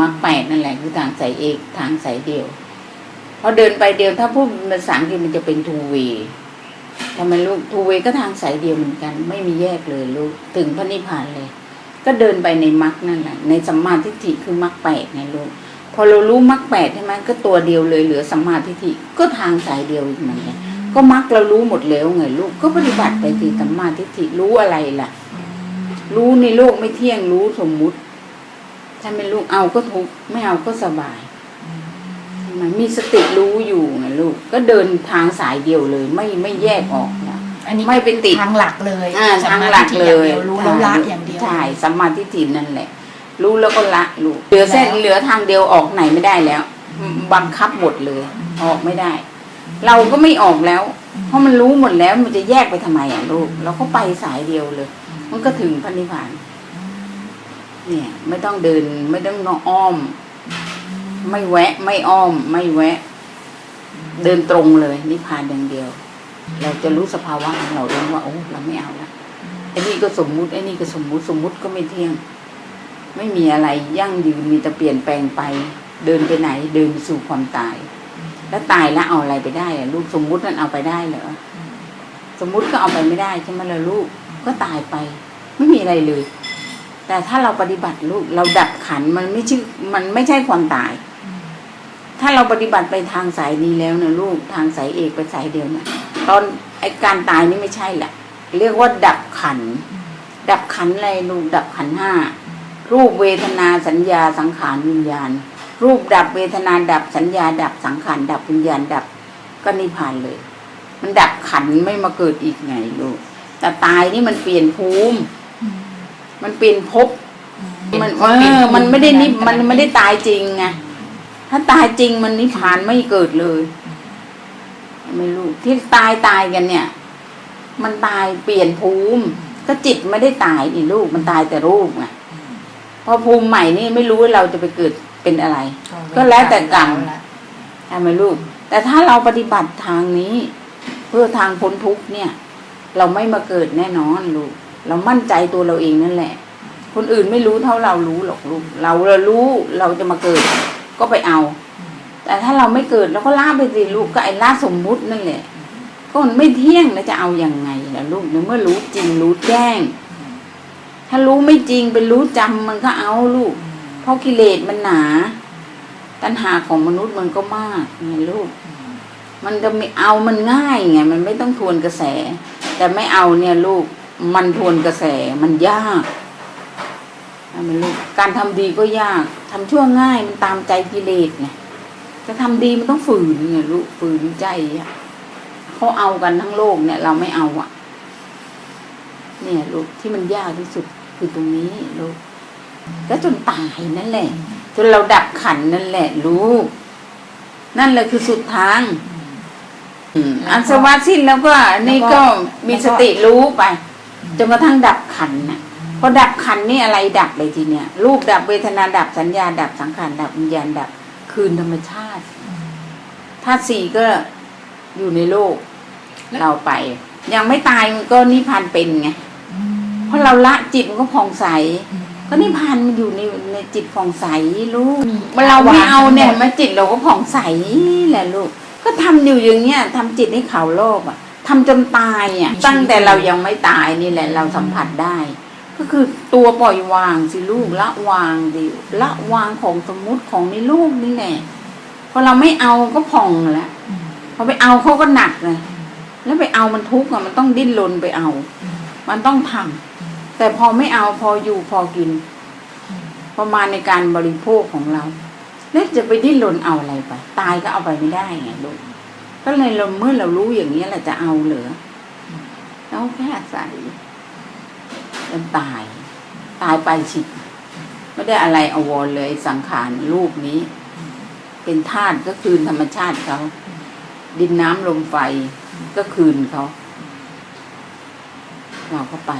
มรรคแปดนั่นแหละคือทางสายเอกทางสายเดียวพอเดินไปเดียวถ้าพูดภาษาอังกฤษมันจะเป็นทูเวทำไมลูกทูเวก็ทางสายเดียวเหมือนกัน ไม่มีแยกเลยลูกถึงพระนิพพานเลย ก็เดินไปในมรรคนั่นแหละ ในสัมมาทิฏฐิคือมรรคแปดไงลูกพอเรารู้มรรคแปดใช่ไหมก็ตัวเดียวเลยเหลือสัมมาทิฏฐิก็ทางสายเดียวอีกเหมือนกันก็มรรคเรารู้หมดแล้วไงลูกก็ปฏิบัติไปที่สัมมาทิฏฐิรู้อะไรล่ะ รู้ในโลกไม่เที่ยงรู้สมมุติ ถ้าไม่ลูกเอาก็ทุกข์ไม่เอาก็สบายทำไมมีสติรู้อยู่ไงลูก ก็เดินทางสายเดียวเลย ไม่ไม่แยกออกนะอันนี้ไม่เป็นติดทางหลักเลยอ่าทางหลักเลยรู้แล้วละอย่างเดียวใช่สัมมาทิฏฐินั่นแหละ รู้แล้วก็ละรู้เหลือเส้นเหลือทางเดียวออกไหนไม่ได้แล้ว บังคับหมดเลย ออกไม่ได้ เราก็ไม่ออกแล้ว เพราะมันรู้หมดแล้วมันจะแยกไปทำไมอะลูก เราก็ไปสายเดียวเลย มันก็ถึงพระนิพพาน เนี่ย ไม่ต้องเดิน ไม่ต้องนอ้อม ไม่แวะ ไม่อ้อม ไม่แวะ เดินตรงเลยนิพพานอย่างเดียว เราจะรู้สภาวะของเราเองว่าโอ้เราไม่เอาละไอ้นี่ก็สมมุติไอ้นี่ก็สมมุติสมมุติก็ไม่เที่ยง ไม่มีอะไรยั่งยืนมีแต่เปลี่ยนแปลงไป เดินไปไหน เดินไปสู่ความตาย แล้วตายแล้วเอาอะไรไปได้อะลูกสมมุตินั้นเอาไปได้เหรอสมมุติก็เอาไปไม่ได้ใช่ไหมล่ะลูกก็ตายไป ไม่มีอะไรเลย แต่ถ้าเราปฏิบัติลูกเราดับขันธ์มันไม่ชื่อมันไม่ใช่ความตาย ถ้าเราปฏิบัติไปทางสายนี้แล้วนะลูกทางสายเอกไปสายเดียวนะตอนไอการตายนี่ไม่ใช่แหละเรียกว่าดับขันธ์ดับขันธ์อะไรลูกดับขันธ์ห้ารูปเวทนาสัญญาสังขารวิญญาณ รูปดับเวทนาดับสัญญาดับสังขารดับวิญญาณดับก็นิพพานเลย มันดับขันธ์ไม่มาเกิดอีกไงลูกแต่ตายนี่มันเปลี่ยนภูมิ มันเปลี่ยนภพมันเออมันไม่ได้นิพมันไม่ได้ตายจริงไงถ้าตายจริงมันนิพพานไม่เกิดเลย ไม่รู้ที่ตายตายกันเนี่ย มันตายเปลี่ยนภูมิ ก็จิตไม่ได้ตายอีลูกมันตายแต่รูปไงพอภูมิใหม่นี่ไม่รู้ว่าเราจะไปเกิดเป็นอะไร ก็แล้วแต่กรรมใช่ไหมลูก แต่ถ้าเราปฏิบัติทางนี้ เพื่อทางพ้นทุกข์เนี่ย เราไม่มาเกิดแน่นอนลูก เรามั่นใจตัวเราเองนั่นแหละ คนอื่นไม่รู้เท่าเรารู้หรอกลูกเราเรารู้เราจะมาเกิด ก็ไปเอา แต่ถ้าเราไม่เกิดเราก็ละไปสิลูกก็ไอ้ละสมมุตินั่นแหละ ก็มันไม่เที่ยงแล้วจะเอาอยัางไงล่ะลูกในเมื่อรู้จริงรู้แจ้ง ถ้ารู้ไม่จริงเป็นรู้จำมันก็เอาลูก เพราะกิเลสมันหนา ตัณหาของมนุษย์มันก็มากไงลูกมันจะไม่เอามันง่ายไงมันไม่ต้องทวนกระแส แต่ไม่เอาเนี่ยลูก มันทวนกระแสมันยากใช่ไหมลูกการทำดีก็ยากทำชั่วง่ายมันตามใจกิเลสไงจะทำดีมันต้องฝืนไงลูกฝืนใจอะเขาเอากันทั้งโลกเนี่ย เราไม่เอาอะ เนี่ยลูกที่มันยากที่สุดคือตรงนี้ลูกก็จนตายนั่นแหละ จนเราดับขันนั่นแหละ ลูก นั่นแหละคือสุดทางอันสวัสดิ์สิ้นแล้วก็นี่ก็มีสติรู้ไป จนกระทั่งดับขันนะพอดับขันนี่อะไรดับเลยทีเนี้ยรูปดับเวทนาดับสัญญาดับสังขารดับวิญญาณดับคืนธรรมชาติธาตุสี่ก็อยู่ในโลกเราไป ยังไม่ตายมันก็นิพพานเป็นไงเพราะเราละจิตมันก็ผ่องใส ก็นิพพานมันอยู่ในในจิตผ่องใสลูกเมื่อเราไม่เอาเนี่ยมาจิตเราก็ผ่องใสแหละลูก ก็ทำอยู่อย่างเงี้ยทำจิตให้เขาโลภอะ ทำจนตายอะตั้งแต่เรายังไม่ตายนี่แหละเราสัมผัสได้ ก็คือตัวปล่อยวางสิลูกละวางดิละวางของสมมุติของในลูกนี่แหละพอเราไม่เอาก็ผ่องแล้วพอไปเอาเขาก็หนักเลยแล้วไปเอามันทุกข์อะมันต้องดิ้นรนไปเอา มันต้องทำแต่พอไม่เอาพออยู่พอกิน ประมาณในการบริโภคของเรา แล้วจะไปดิ้นรนเอาอะไรไป ตายก็เอาไปไม่ได้ไงลูก ก็เลยเราเมื่อเรารู้อย่างนี้เราจะเอาเหลือแล้วแค่อาศัยจนตาย ตายไปฉิบไม่ได้อะไรอวรเลยสังขารรูปนี้ เป็นธาตุก็คืนธรรมชาติเขา ดินน้ำลมไฟก็คืนเขา เราก็ไป